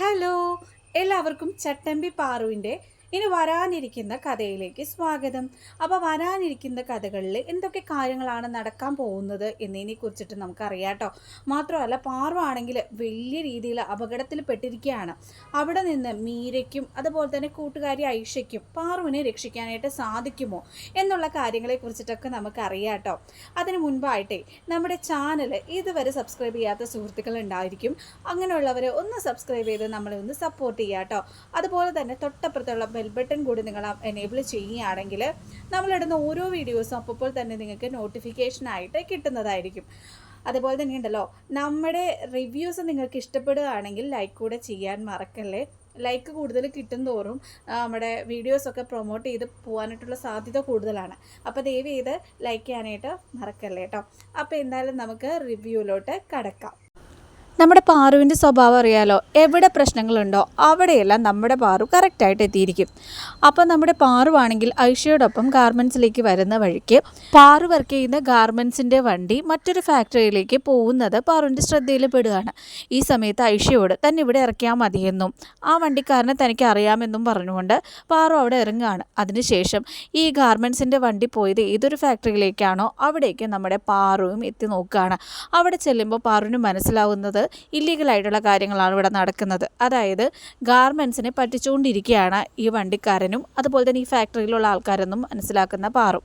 Hello എല്ലാവർക്കും ചട്ടമ്പി പാറുവിന്റെ ഇനി വരാനിരിക്കുന്ന കഥയിലേക്ക് സ്വാഗതം. അപ്പോൾ വരാനിരിക്കുന്ന കഥകളിൽ എന്തൊക്കെ കാര്യങ്ങളാണ് നടക്കാൻ പോകുന്നത് എന്നതിനെ കുറിച്ചിട്ട് നമുക്കറിയാം കേട്ടോ മാത്രമല്ല പാർവാണെങ്കിൽ വലിയ രീതിയിൽ അപകടത്തിൽ പെട്ടിരിക്കുകയാണ്. അവിടെ നിന്ന് മീരയ്ക്കും അതുപോലെ തന്നെ കൂട്ടുകാരി ഐഷയ്ക്കും പാർവിനെ രക്ഷിക്കാനായിട്ട് സാധിക്കുമോ എന്നുള്ള കാര്യങ്ങളെ കുറിച്ചിട്ടൊക്കെ നമുക്കറിയാം കേട്ടോ അതിന് മുൻപായിട്ടേ നമ്മുടെ ചാനൽ ഇതുവരെ സബ്സ്ക്രൈബ് ചെയ്യാത്ത സുഹൃത്തുക്കൾ ഉണ്ടായിരിക്കും. അങ്ങനെയുള്ളവരെ ഒന്ന് സബ്സ്ക്രൈബ് ചെയ്ത് നമ്മളെ ഒന്ന് സപ്പോർട്ട് ചെയ്യാട്ടോ. കേട്ടോ അതുപോലെ തന്നെ തൊട്ടപ്പുറത്തുള്ള ബെൽ ബട്ടൺ കൂടി നിങ്ങൾ എനേബിൾ ചെയ്യുകയാണെങ്കിൽ നമ്മളിടുന്ന ഓരോ വീഡിയോസും അപ്പോൾ തന്നെ നിങ്ങൾക്ക് നോട്ടിഫിക്കേഷനായിട്ട് കിട്ടുന്നതായിരിക്കും. അതുപോലെ തന്നെ ഉണ്ടല്ലോ നമ്മുടെ റിവ്യൂസ് നിങ്ങൾക്ക് ഇഷ്ടപ്പെടുകയാണെങ്കിൽ ലൈക്ക് കൂടെ ചെയ്യാൻ മറക്കല്ലേ? ലൈക്ക് കൂടുതൽ കിട്ടും തോറും നമ്മുടെ വീഡിയോസൊക്കെ പ്രൊമോട്ട് ചെയ്ത് പോകാനായിട്ടുള്ള സാധ്യത കൂടുതലാണ്. അപ്പോൾ ദയവ് ചെയ്ത് ലൈക്ക് ചെയ്യാനായിട്ട് മറക്കല്ലേ കേട്ടോ അപ്പോൾ എന്തായാലും നമുക്ക് റിവ്യൂലോട്ട് കടക്കാം. നമ്മുടെ പാറുവിന്റെ സ്വഭാവം അറിയാലോ? എവിടെ പ്രശ്നങ്ങളുണ്ടോ അവിടെയെല്ലാം നമ്മുടെ പാറു കറക്റ്റായിട്ട് എത്തിയിരിക്കും. അപ്പോൾ നമ്മുടെ പാറുവാണെങ്കിൽ ഐഷയോടൊപ്പം ഗാർമെൻസിലേക്ക് വരുന്ന വഴിക്ക് പാറു വർക്ക് ചെയ്യുന്ന ഗാർമെൻസിന്റെ വണ്ടി മറ്റൊരു ഫാക്ടറിയിലേക്ക് പോകുന്നത് പാറുവിന്റെ ശ്രദ്ധയിൽ പെടുകയാണ് ഈ സമയത്ത് ഐഷയോട് തന്നെ ഇവിടെ ഇറക്കിയാൽ മതിയെന്നും ആ വണ്ടിക്കാരനെ തനിക്ക് അറിയാമെന്നും പറഞ്ഞുകൊണ്ട് പാറു അവിടെ ഇറങ്ങുകയാണ്. അതിനുശേഷം ഈ ഗാർമെൻസിന്റെ വണ്ടി പോയത് ഏതൊരു ഫാക്ടറിയിലേക്കാണോ അവിടേക്ക് നമ്മുടെ പാറുവും എത്തി നോക്കുകയാണ്. അവിടെ ചെല്ലുമ്പോൾ പാറുവിന് മനസ്സിലാവുന്നത് ഇല്ലീഗലായിട്ടുള്ള കാര്യങ്ങളാണ് ഇവിടെ നടക്കുന്നത്. അതായത് ഗാർമെൻസിനെ പറ്റിച്ചുകൊണ്ടിരിക്കുകയാണ് ഈ വണ്ടിക്കാരനും അതുപോലെ തന്നെ ഈ ഫാക്ടറിയിലുള്ള ആൾക്കാരെന്നും മനസ്സിലാക്കുന്ന പാറു.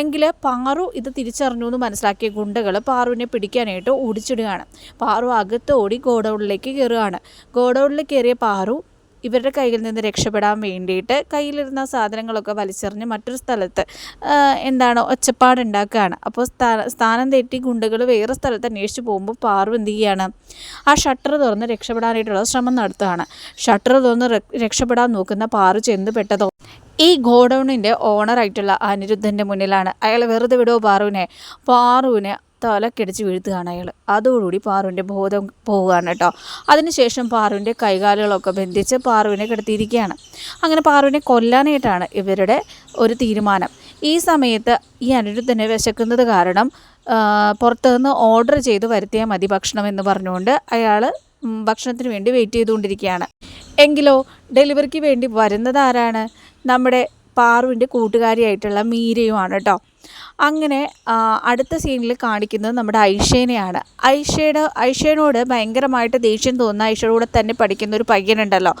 എങ്കിൽ പാറു ഇത് തിരിച്ചറിഞ്ഞു എന്ന് മനസ്സിലാക്കിയ ഗുണ്ടകൾ പാറുവിനെ പിടിക്കാനായിട്ട് ഓടിച്ചിടുകയാണ്. പാറു അകത്ത് ഓടി ഗോഡൗണിലേക്ക് കയറുകയാണ്. ഗോഡൗണിൽ കയറിയ പാറു ഇവരുടെ കയ്യിൽ നിന്ന് രക്ഷപ്പെടാൻ വേണ്ടിയിട്ട് കയ്യിലിരുന്ന സാധനങ്ങളൊക്കെ വലിച്ചെറിഞ്ഞ് മറ്റൊരു സ്ഥലത്ത് എന്താണ് ഒച്ചപ്പാടുണ്ടാക്കുകയാണ് അപ്പോൾ സ്ഥാ- സ്ഥാനം തെറ്റി ഗുണ്ടകൾ വേറെ സ്ഥലത്ത് അന്വേഷിച്ച് പോകുമ്പോൾ പാറു എന്ത് ചെയ്യുകയാണ്? ആ ഷട്ടർ തുറന്ന് രക്ഷപ്പെടാനായിട്ടുള്ള ശ്രമം നടത്തുകയാണ്. ഷട്ടർ തുറന്ന് രക്ഷപ്പെടാൻ നോക്കുന്ന പാറു ചെന്ന് പെട്ടതോ? ഈ ഗോഡൗണിന്റെ ഓണറായിട്ടുള്ള അനിരുദ്ധന്റെ മുന്നിലാണ്. അയാൾ വെറുതെ വിടോ പാറുവിനെ. പാറുവിനെ തലക്കടിച്ച് വീഴ്ത്തുകയാണ് അയാൾ അതോടുകൂടി പാറുവിന്റെ ബോധം പോവുകയാണ് കേട്ടോ. അതിനുശേഷം പാറുവിന്റെ കൈകാലുകളൊക്കെ ബന്ധിച്ച് പാറുവിനെ കിടത്തിയിരിക്കുകയാണ്. അങ്ങനെ പാറുവിനെ കൊല്ലാനായിട്ടാണ് ഇവരുടെ ഒരു തീരുമാനം. ഈ സമയത്ത് ഈ അനിരുദ്ധനെ വിശക്കുന്നത് കാരണം പുറത്തുനിന്ന് ഓർഡർ ചെയ്ത് വരുത്തിയാൽ മതി ഭക്ഷണം എന്ന് പറഞ്ഞുകൊണ്ട് അയാൾ ഭക്ഷണത്തിന് വേണ്ടി വെയിറ്റ് ചെയ്തുകൊണ്ടിരിക്കുകയാണ്. എങ്കിലോ ഡെലിവറിക്ക് വേണ്ടി വരുന്നത് ആരാണ്? നമ്മുടെ പാറുവിന്റെ കൂട്ടുകാരിയായിട്ടുള്ള മീരയുമാണ് കേട്ടോ. അങ്ങനെ അടുത്ത സീനിൽ കാണിക്കുന്നത് നമ്മുടെ ഐഷേനെയാണ്. ഐഷയുടെ ഐഷേനോട് ഭയങ്കരമായിട്ട് ദേഷ്യം തോന്നുന്ന ഐഷയുടെ കൂടെ തന്നെ പഠിക്കുന്ന ഒരു പയ്യനുണ്ടല്ലോ.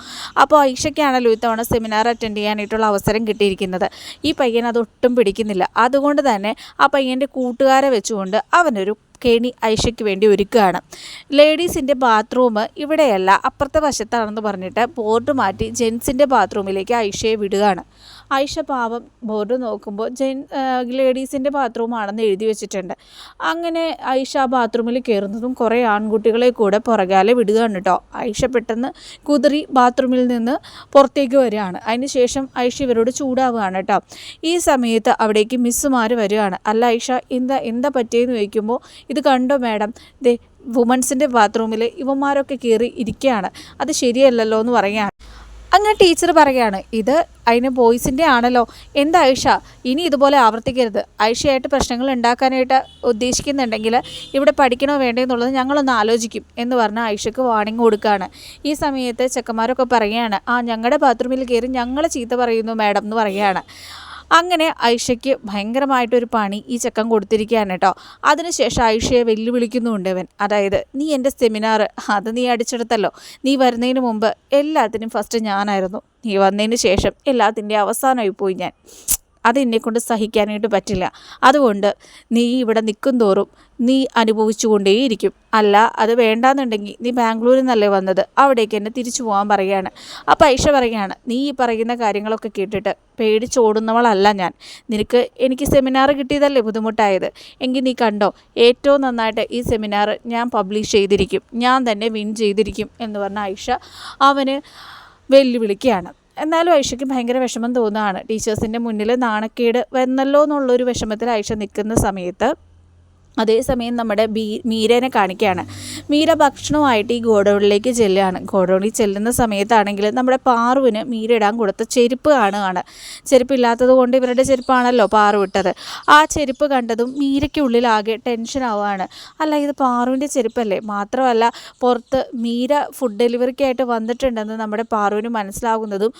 അപ്പോൾ ഐഷയ്ക്കാണല്ലോ ഇത്തവണ സെമിനാർ അറ്റൻഡ് ചെയ്യാനായിട്ടുള്ള അവസരം കിട്ടിയിരിക്കുന്നത്. ഈ പയ്യൻ അതൊട്ടും പിടിക്കുന്നില്ല. അതുകൊണ്ട് തന്നെ ആ പയ്യന്റെ കൂട്ടുകാരെ വെച്ചുകൊണ്ട് അവനൊരു കെണി ഐഷയ്ക്ക് വേണ്ടി ഒരുക്കുകയാണ്. ലേഡീസിന്റെ ബാത്റൂം ഇവിടെയല്ല അപ്പുറത്തെ വശത്താണെന്ന് പറഞ്ഞിട്ട് ബോർഡ് മാറ്റി ജെൻസിന്റെ ബാത്റൂമിലേക്ക് ഐഷയെ വിടുകയാണ്. ഐഷ പാവം ബോർഡ് നോക്കുമ്പോൾ ജെൻ ലേഡീസിന്റെ ബാത്റൂം ആണെന്ന് എഴുതി വെച്ചിട്ടുണ്ട്. അങ്ങനെ ഐഷ ബാത്റൂമിൽ കയറുന്നതും കുറേ ആൺകുട്ടികളെ കൂടെ പുറകാലെ വിടുകയാണ് കേട്ടോ. ഐഷ പെട്ടെന്ന് കുതിറി ബാത്റൂമിൽ നിന്ന് പുറത്തേക്ക് വരികയാണ്. അതിനുശേഷം ഐഷ ഇവരോട് ചൂടാവുകയാണ് കേട്ടോ. ഈ സമയത്ത് അവിടേക്ക് മിസ്സുമാർ വരികയാണ്. അല്ല ഐഷ എന്താ എന്താ പറ്റിയെന്ന് ചോദിക്കുമ്പോൾ ഇത് കണ്ടോ മാഡം? ദേ വുമൻസിന്റെ ബാത്റൂമിൽ ഇവന്മാരൊക്കെ കയറി ഇരിക്കുകയാണ് അത് ശരിയല്ലല്ലോ എന്ന് പറയുകയാണ്. അങ്ങനെ ടീച്ചർ പറയുകയാണ് ഇത് അതിന് ബോയ്സിന്റെ ആണല്ലോ. എന്താ ഐഷ ഇനി ഇതുപോലെ ആവർത്തിക്കരുത്. ഐഷയായിട്ട് പ്രശ്നങ്ങൾ ഉണ്ടാക്കാനായിട്ട് ഉദ്ദേശിക്കുന്നുണ്ടെങ്കിൽ ഇവിടെ പഠിക്കണോ വേണ്ടോ എന്നുള്ളത് ഞങ്ങളൊന്ന് ആലോചിക്കും എന്ന് പറഞ്ഞാൽ ഐഷയ്ക്ക് വാണിംഗ് കൊടുക്കുകയാണ്. ഈ സമയത്ത് ചെക്കന്മാരൊക്കെ പറയുകയാണ് ആ ഞങ്ങളുടെ ബാത്റൂമിൽ കയറി ഞങ്ങളെ ചീത്ത പറയുന്നു മാഡം എന്ന് പറയുകയാണ്. അങ്ങനെ ഐഷയ്ക്ക് ഭയങ്കരമായിട്ടൊരു പണി ഈ ചെക്കൻ കൊടുത്തിരിക്കുകയാണ് കേട്ടോ. അതിനുശേഷം ഐഷയെ വെല്ലുവിളിക്കുന്നുണ്ട് ഇവൻ അതായത് നീ എന്റെ സെമിനാർ അത് നീ അടിച്ചെടുത്തല്ലോ. നീ വരുന്നതിന് മുമ്പ് എല്ലാത്തിനും ഫസ്റ്റ് ഞാനായിരുന്നു. നീ വന്നതിന് ശേഷം എല്ലാത്തിന്റെ അവസാനമായി പോയി ഞാൻ. അത് എന്നെക്കൊണ്ട് സഹിക്കാനായിട്ട് പറ്റില്ല. അതുകൊണ്ട് നീ ഇവിടെ നിൽക്കും തോറും നീ അനുഭവിച്ചുകൊണ്ടേയിരിക്കും. അല്ല അത് വേണ്ടാന്നുണ്ടെങ്കിൽ നീ ബാംഗ്ലൂരിൽ നിന്നല്ലേ വന്നത്? അവിടേക്ക് എന്നെ തിരിച്ചു പോകാൻ പറയുകയാണ് ആ ഐഷ പറയുകയാണ് നീ ഈ പറയുന്ന കാര്യങ്ങളൊക്കെ കേട്ടിട്ട് പേടിച്ചോടുന്നവളല്ല ഞാൻ. നിനക്ക് എനിക്ക് സെമിനാർ കിട്ടിയതല്ലേ ബുദ്ധിമുട്ടായത്? എങ്കിൽ നീ കണ്ടോ ഏറ്റവും നന്നായിട്ട് ഈ സെമിനാർ ഞാൻ പബ്ലിഷ് ചെയ്തിരിക്കും. ഞാൻ തന്നെ വിൻ ചെയ്തിരിക്കും. എന്ന് പറഞ്ഞ ഐഷ അവന് വെല്ലുവിളിക്കുകയാണ്. എന്നാലും ഐഷയ്ക്ക് ഭയങ്കര വിഷമം തോന്നുകയാണ്. ടീച്ചേഴ്സിന്റെ മുന്നിൽ നാണക്കേട് വന്നല്ലോ എന്നുള്ളൊരു വിഷമത്തിൽ ഐഷ നിൽക്കുന്ന സമയത്ത് അതേസമയം നമ്മുടെ ബീ മീരേനെ കാണിക്കുകയാണ്. മീര ഭക്ഷണവുമായിട്ട് ഈ ഗോഡൗണിലേക്ക് ചെല്ലുകയാണ്. ഗോഡൗണിൽ ചെല്ലുന്ന സമയത്താണെങ്കിൽ നമ്മുടെ പാറുവിന് മീര ഇടാൻ കൊടുത്ത ചെരുപ്പ് കാണുകയാണ്. ചെരുപ്പില്ലാത്തത് കൊണ്ട് ഇവരുടെ ചെരുപ്പാണല്ലോ പാറു വിട്ടത് ആ ചെരുപ്പ് കണ്ടതും മീരയ്ക്കുള്ളിലാകെ ടെൻഷൻ ആവുകയാണ്. അല്ല ഇത് പാറുവിന്റെ ചെരുപ്പല്ലേ? മാത്രമല്ല പുറത്ത് മീര ഫുഡ് ഡെലിവറിക്കായിട്ട് വന്നിട്ടുണ്ടെന്ന് നമ്മുടെ പാറുവിന് മനസ്സിലാകുന്നതും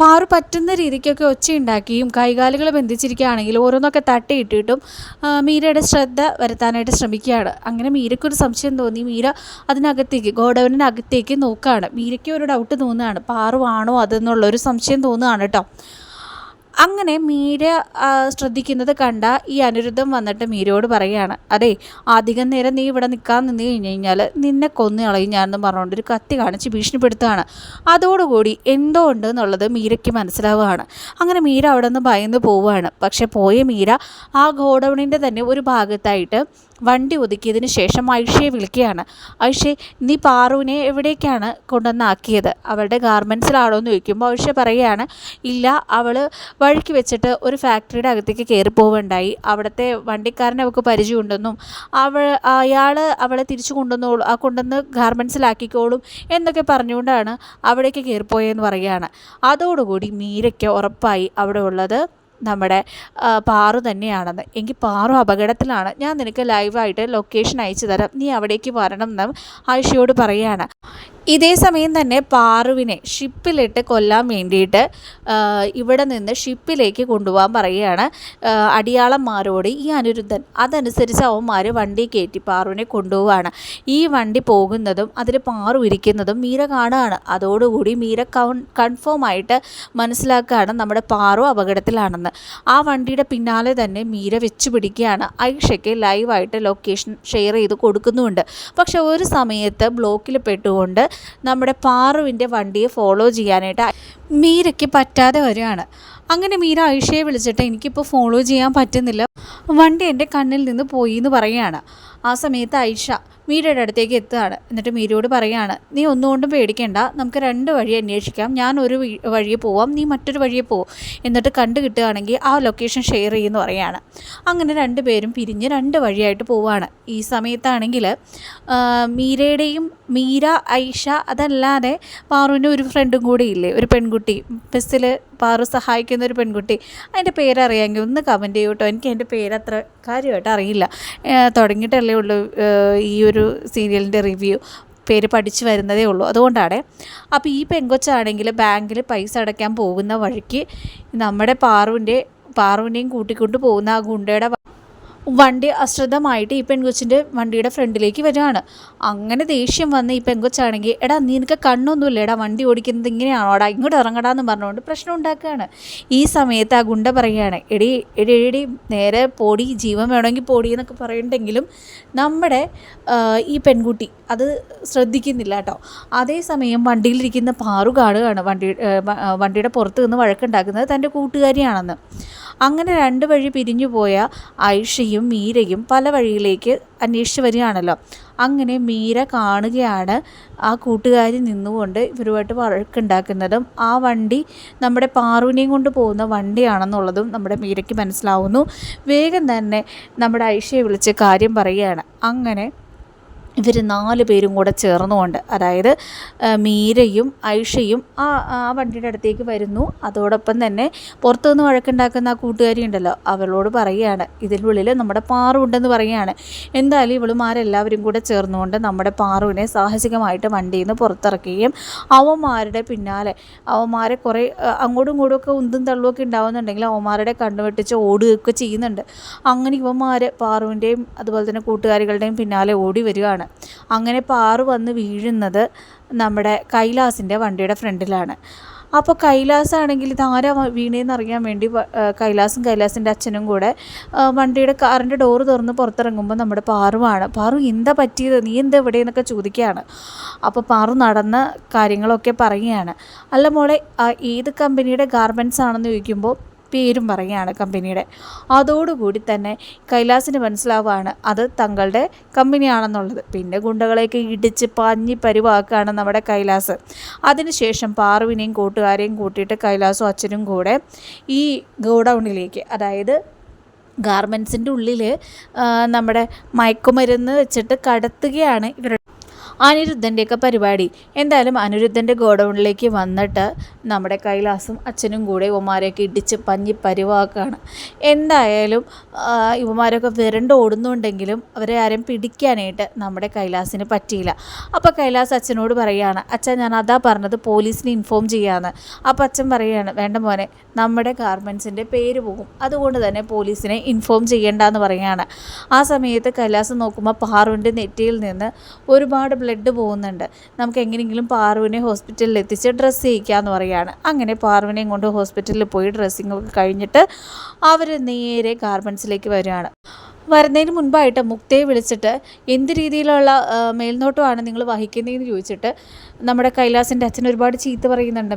പാറു പറ്റുന്ന രീതിക്കൊക്കെ ഒച്ചയുണ്ടാക്കിയും കൈകാലുകൾ ബന്ധിച്ചിരിക്കുകയാണെങ്കിൽ ഓരോന്നൊക്കെ തട്ടിയിട്ടിട്ടും മീരയുടെ ശ്രദ്ധ വരുത്താനായിട്ട് ശ്രമിക്കുകയാണ്. അങ്ങനെ മീരയ്ക്കൊരു സംശയം തോന്നി. മീര അതിനകത്തേക്ക് ഗോഡൗണിനകത്തേക്ക് നോക്കുകയാണ്. മീരയ്ക്ക് ഒരു ഡൗട്ട് തോന്നുകയാണ്. പാറു ആണോ അതെന്നുള്ളൊരു സംശയം തോന്നുകയാണ് കേട്ടോ. അങ്ങനെ മീര ശ്രദ്ധിക്കുന്നത് കണ്ട ഈ അനിരുദ്ധം വന്നിട്ട് മീരയോട് പറയുകയാണ് അതെ അധികം നേരം നീ ഇവിടെ നിൽക്കാൻ നിന്ന് കഴിഞ്ഞ് കഴിഞ്ഞാൽ നിന്നെ കൊന്നു കളയും ഞാനെന്ന് പറഞ്ഞുകൊണ്ട് ഒരു കത്തി കാണിച്ച് ഭീഷണിപ്പെടുത്തുകയാണ്. അതോടുകൂടി എന്തോ ഉണ്ട് എന്നുള്ളത് മീരയ്ക്ക് മനസ്സിലാവുകയാണ്. അങ്ങനെ മീര അവിടെ നിന്ന് ഭയന്ന് പോവുകയാണ്. പക്ഷെ പോയ മീര ആ ഗോഡൗണിന്റെ തന്നെ ഒരു ഭാഗത്തായിട്ട് വണ്ടി ഒതുക്കിയതിന് ശേഷം ഐഷയെ വിളിക്കുകയാണ്. ഐഷെ നീ പാറുവിനെ എവിടേക്കാണ് കൊണ്ടുവന്നാക്കിയത്? അവളുടെ ഗാർമെൻസിലാണോ എന്ന് ചോദിക്കുമ്പോൾ ഐഷ പറയുകയാണ് ഇല്ല അവൾ വഴിക്ക് വെച്ചിട്ട് ഒരു ഫാക്ടറിയുടെ അകത്തേക്ക് കയറി പോവുകയുണ്ടായി. അവിടുത്തെ വണ്ടിക്കാരനെ അവൾക്ക് പരിചയമുണ്ടെന്നും അവൾ അയാൾ അവളെ തിരിച്ചു കൊണ്ടുവന്നോളൂ ആ കൊണ്ടുവന്ന് ഗാർമെൻസിലാക്കിക്കോളും എന്നൊക്കെ പറഞ്ഞുകൊണ്ടാണ് അവിടേക്ക് കയറിപ്പോയെന്ന് പറയുകയാണ്. അതോടുകൂടി മീരയ്ക്ക് ഉറപ്പായി അവിടെ ഉള്ളത് നമ്മുടെ പാറു തന്നെയാണെന്ന്. എങ്കിൽ പാറു അപകടത്തിലാണ്. ഞാൻ നിനക്ക് ലൈവായിട്ട് ലൊക്കേഷൻ അയച്ചു തരാം. നീ അവിടേക്ക് വരണം എന്ന് ആയിഷയോട് പറയുകയാണ് ഇതേ സമയം തന്നെ പാറുവിനെ ഷിപ്പിലിട്ട് കൊല്ലാൻ വേണ്ടിയിട്ട് ഇവിടെ നിന്ന് ഷിപ്പിലേക്ക് കൊണ്ടുപോകാൻ പറയുകയാണ് അടിയാളന്മാരോട് ഈ അനിരുദ്ധൻ. അതനുസരിച്ച് അവന്മാർ വണ്ടി കയറ്റി പാറുവിനെ കൊണ്ടുപോവാണ്. ഈ വണ്ടി പോകുന്നതും അതിൽ പാറു ഇരിക്കുന്നതും മീര കാണുകയാണ് അതോടുകൂടി മീര കൺ കൺഫേം ആയിട്ട് മനസ്സിലാക്കുകയാണ് നമ്മുടെ പാറു അപകടത്തിലാണെന്ന്. ആ വണ്ടിയുടെ പിന്നാലെ തന്നെ മീര വെച്ച് പിടിക്കുകയാണ് ഐഷയ്ക്ക് ലൈവായിട്ട് ലൊക്കേഷൻ ഷെയർ ചെയ്ത് കൊടുക്കുന്നുമുണ്ട്. പക്ഷെ ഒരു സമയത്ത് ബ്ലോക്കിൽ പെട്ടുകൊണ്ട് നമ്മുടെ പാറുവിന്റെ വണ്ടിയെ ഫോളോ ചെയ്യാനായിട്ട് മീരയ്ക്ക് പറ്റാതെ വരികയാണ്. അങ്ങനെ മീര ഐഷയെ വിളിച്ചിട്ട് എനിക്കിപ്പോൾ ഫോളോ ചെയ്യാൻ പറ്റുന്നില്ല. വണ്ടി എന്റെ കണ്ണിൽ നിന്ന് പോയി എന്ന് പറയുകയാണ്. ആ സമയത്ത് ഐഷ മീരയുടെ അടുത്തേക്ക് എത്തുകയാണ്. എന്നിട്ട് മീരയോട് പറയുകയാണ് നീ ഒന്നുകൊണ്ടും പേടിക്കേണ്ട. നമുക്ക് രണ്ട് വഴി അന്വേഷിക്കാം. ഞാൻ ഒരു വഴി- വഴിയെ പോവാം. നീ മറ്റൊരു വഴിയെ പോവും എന്നിട്ട് കണ്ടു കിട്ടുകയാണെങ്കിൽ ആ ലൊക്കേഷൻ ഷെയർ ചെയ്യുമെന്ന് പറയുകയാണ്. അങ്ങനെ രണ്ട് പേരും പിരിഞ്ഞ് രണ്ട് വഴിയായിട്ട് പോവുകയാണ് ഈ സമയത്താണെങ്കിൽ മീരയുടെയും മീര ഐഷ അതല്ലാതെ പാറുവിന്റെ ഒരു ഫ്രണ്ടും കൂടി ഇല്ലേ ഒരു പെൺകുട്ടി. ബസ്സിൽ പാറു സഹായിക്കുന്ന ഒരു പെൺകുട്ടി. അതിന്റെ പേരറിയാമെങ്കിൽ ഒന്ന് കമന്റ് ചെയ്യൂ കേട്ടോ എനിക്ക് അതിന്റെ പേരത്ര കാര്യമായിട്ട് അറിയില്ല. തുടങ്ങിയിട്ടല്ലേ ഉള്ളൂ ഈ ഒരു സീരിയലിന്റെ റിവ്യൂ പേര് പഠിച്ചു വരുന്നതേ ഉള്ളൂ. അതുകൊണ്ടാണ് അപ്പോൾ ഈ പെങ്കൊച്ചാണെങ്കിൽ ബാങ്കിൽ പൈസ അടയ്ക്കാൻ പോകുന്ന വഴിക്ക് നമ്മുടെ പാറുവിന്റെ പാറുവിനെയും കൂട്ടിക്കൊണ്ട് പോകുന്ന ആ ഗുണ്ടയുടെ വണ്ടി അശ്രദ്ധമായിട്ട് ഈ പെൺകൊച്ചിന്റെ വണ്ടിയുടെ ഫ്രണ്ടിലേക്ക് വരികയാണ്. അങ്ങനെ ദേഷ്യം വന്ന് ഈ പെൺകൊച്ചാണെങ്കിൽ എടാ നിനക്ക് കണ്ണൊന്നുമില്ല. എടാ വണ്ടി ഓടിക്കുന്നത് ഇങ്ങനെയാണോ ഇങ്ങനെയാണോടാ? ഇങ്ങോട്ട് ഇറങ്ങടാന്ന് പറഞ്ഞുകൊണ്ട് പ്രശ്നം ഉണ്ടാക്കുകയാണ്. ഈ സമയത്ത് ആ ഗുണ്ട പറയുകയാണ് എടി എടി എടി നേരെ പോടി ജീവൻ വേണമെങ്കിൽ പോടി എന്നൊക്കെ പറയുന്നുണ്ടെങ്കിലും നമ്മുടെ ഈ പെൺകുട്ടി അത് ശ്രദ്ധിക്കുന്നില്ല കേട്ടോ. അതേസമയം വണ്ടിയിലിരിക്കുന്ന പാറു കാണുകയാണ്. വണ്ടി വണ്ടിയുടെ പുറത്ത് നിന്ന് വഴക്കുണ്ടാക്കുന്നത് തന്റെ കൂട്ടുകാരിയാണെന്ന്. അങ്ങനെ രണ്ട് വഴി പിരിഞ്ഞു പോയ ഐഷയും മീരയും പല വഴിയിലേക്ക് അന്വേഷിച്ച് വരികയാണല്ലോ. അങ്ങനെ മീര കാണുകയാണ് ആ കൂട്ടുകാരി നിന്നുകൊണ്ട് ഇവരുമായിട്ട് വഴക്കുണ്ടാക്കുന്നതും ആ വണ്ടി നമ്മുടെ പാറുവിനെയും കൊണ്ട് പോകുന്ന വണ്ടിയാണെന്നുള്ളതും നമ്മുടെ മീരയ്ക്ക് മനസ്സിലാവുന്നു. വേഗം തന്നെ നമ്മുടെ ഐഷയെ വിളിച്ച് കാര്യം പറയുകയാണ്. അങ്ങനെ ഇവർ നാല് പേരും കൂടെ ചേർന്നുകൊണ്ട് അതായത് മീരയും ഐഷയും ആ ആ വണ്ടിയുടെ അടുത്തേക്ക് വരുന്നു. അതോടൊപ്പം തന്നെ പുറത്തുനിന്ന് വഴക്കുണ്ടാക്കുന്ന ആ കൂട്ടുകാരി ഉണ്ടല്ലോ അവളോട് പറയുകയാണ്. ഇതിനുള്ളിൽ നമ്മുടെ പാറു ഉണ്ടെന്ന് പറയുകയാണ്. എന്തായാലും ഇവളുമാരെല്ലാവരും കൂടെ ചേർന്നുകൊണ്ട് നമ്മുടെ പാറുവിനെ സാഹസികമായിട്ട് വണ്ടിയിൽ നിന്ന് പുറത്തിറക്കുകയും അവന്മാരുടെ പിന്നാലെ അവന്മാരെ കുറേ അങ്ങോട്ടും ഇങ്ങോട്ടും ഒക്കെ ഉന്തും തള്ളുമൊക്കെ ഉണ്ടാവുന്നുണ്ടെങ്കിൽ അവന്മാരുടെ കണ്ണുവെട്ടിച്ച് ഓടുകയൊക്കെ ചെയ്യുന്നുണ്ട്. അങ്ങനെ ഇവന്മാർ പാറുവിന്റെയും അതുപോലെ തന്നെ കൂട്ടുകാരികളുടെയും പിന്നാലെ ഓടി വരികയാണ്. അങ്ങനെ പാറു വന്ന് വീഴുന്നത് നമ്മുടെ കൈലാസിന്റെ വണ്ടിയുടെ ഫ്രണ്ടിലാണ്. അപ്പോൾ കൈലാസാണെങ്കിൽ ഇതാരാ വീണേന്ന് അറിയാൻ വേണ്ടി കൈലാസും കൈലാസിന്റെ അച്ഛനും കൂടെ വണ്ടിയുടെ കാറിന്റെ ഡോറ് തുറന്ന് പുറത്തിറങ്ങുമ്പോൾ നമ്മുടെ പാറുവാണ്. പാറു എന്താ പറ്റിയത്? നീ എന്താ ഇവിടെ? എന്നൊക്കെ ചോദിക്കുകയാണ്. അപ്പോൾ പാറു നടന്ന കാര്യങ്ങളൊക്കെ പറയുകയാണ്. അല്ല മോളെ ഏത് കമ്പനിയുടെ ഗാർമെന്റ്സ് ആണെന്ന് ചോദിക്കുമ്പോൾ പേരും പറയുകയാണ് കമ്പനിയുടെ. അതോടുകൂടി തന്നെ കൈലാസിന് മനസ്സിലാവുകയാണ് അത് തങ്ങളുടെ കമ്പനിയാണെന്നുള്ളത്. പിന്നെ ഗുണ്ടകളെയൊക്കെ ഇടിച്ച് പഞ്ഞി പരിവാക്കുകയാണ് നമ്മുടെ കൈലാസ്. അതിനുശേഷം പാറുവിനെയും കൂട്ടുകാരെയും കൂട്ടിയിട്ട് കൈലാസും അച്ഛനും കൂടെ ഈ ഗോഡൗണിലേക്ക് അതായത് ഗാർമെൻസിന്റെ ഉള്ളിൽ നമ്മുടെ മയക്കുമരുന്ന് വെച്ചിട്ട് കടത്തുകയാണ് ഇവരുടെ അനിരുദ്ധന്റെയൊക്കെ പരിപാടി. എന്തായാലും അനിരുദ്ധന്റെ ഗോഡൗണിലേക്ക് വന്നിട്ട് നമ്മുടെ കൈലാസും അച്ഛനും കൂടെ ഇവന്മാരെയൊക്കെ ഇടിച്ച് പഞ്ഞി പരിവാക്കാണ് എന്തായാലും ഇവമാരൊക്കെ വിരണ്ട് ഓടുന്നുണ്ടെങ്കിലും അവരെ ആരും പിടിക്കാനായിട്ട് നമ്മുടെ കൈലാസിന് പറ്റിയില്ല. അപ്പോൾ കൈലാസ് അച്ഛനോട് പറയുകയാണ് അച്ഛൻ ഞാൻ അതാ പറഞ്ഞത് പോലീസിനെ ഇൻഫോം ചെയ്യാമെന്ന് അപ്പോൾ അച്ഛൻ പറയുകയാണ് വേണ്ട മോനെ നമ്മുടെ ഗാർമെൻസിന്റെ പേര് പോകും. അതുകൊണ്ട് തന്നെ പോലീസിനെ ഇൻഫോം ചെയ്യേണ്ടെന്ന് പറയുകയാണ് ആ സമയത്ത് കൈലാസ് നോക്കുമ്പോൾ പാറുവിന്റെ നെറ്റിയിൽ നിന്ന് ഒരുപാട് ബ്ലഡ് പോകുന്നുണ്ട്. നമുക്ക് എങ്ങനെയെങ്കിലും പാർവിനെ ഹോസ്പിറ്റലിൽ എത്തിച്ച് ഡ്രസ്സ് ചെയ്യിക്കാമെന്ന് പറയുകയാണ്. അങ്ങനെ പാർവിനെയും കൊണ്ട് ഹോസ്പിറ്റലിൽ പോയി ഡ്രസ്സിങ്ങൊക്കെ കഴിഞ്ഞിട്ട് അവർ നേരെ ഗാർമെൻസിലേക്ക് വരികയാണ്. വരുന്നതിന് മുൻപായിട്ട് മുക്തയെ വിളിച്ചിട്ട് എന്ത് രീതിയിലുള്ള മേൽനോട്ടമാണ് നിങ്ങൾ വഹിക്കുന്നതെന്ന് ചോദിച്ചിട്ട് നമ്മുടെ കൈലാസിന്റെ അച്ഛൻ ഒരുപാട് ചീത്ത പറയുന്നുണ്ട്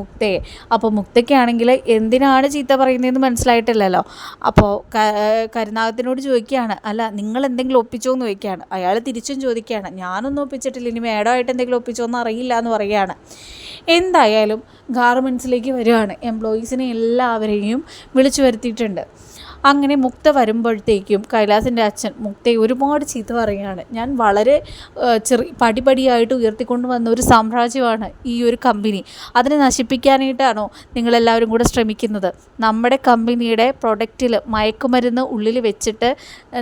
മുക്തയെ. അപ്പോൾ മുക്തയ്ക്കാണെങ്കിൽ എന്തിനാണ് ചീത്ത പറയുന്നതെന്ന് മനസ്സിലായിട്ടില്ലല്ലോ. അപ്പോൾ കരുനാഗത്തിനോട് ചോദിക്കുകയാണ് അല്ല നിങ്ങൾ എന്തെങ്കിലും ഒപ്പിച്ചോ എന്ന് ചോദിക്കുകയാണ്. അയാൾ തിരിച്ചും ചോദിക്കുകയാണ് ഞാനൊന്നും ഒപ്പിച്ചിട്ടില്ല ഇനി മേഡമായിട്ട് എന്തെങ്കിലും ഒപ്പിച്ചോ എന്ന് അറിയില്ല എന്ന് പറയുകയാണ്. എന്തായാലും ഗാർമെന്റ്സിലേക്ക് വരികയാണ് എംപ്ലോയീസിനെ എല്ലാവരെയും വിളിച്ചു വരുത്തിയിട്ടുണ്ട്. അങ്ങനെ മുക്ത വരുമ്പോഴത്തേക്കും കൈലാസിന്റെ അച്ഛൻ മുക്തയെ ഒരുപാട് ചീത്ത പറയുകയാണ്. ഞാൻ വളരെ ചെറിയ പടിപടിയായിട്ട് ഉയർത്തിക്കൊണ്ട് വന്ന ഒരു സാമ്രാജ്യമാണ് ഈ ഒരു കമ്പനി. അതിനെ നശിപ്പിക്കാനായിട്ടാണോ നിങ്ങളെല്ലാവരും കൂടെ ശ്രമിക്കുന്നത്? നമ്മുടെ കമ്പനിയുടെ പ്രൊഡക്റ്റിൽ മയക്കുമരുന്ന് ഉള്ളിൽ വെച്ചിട്ട്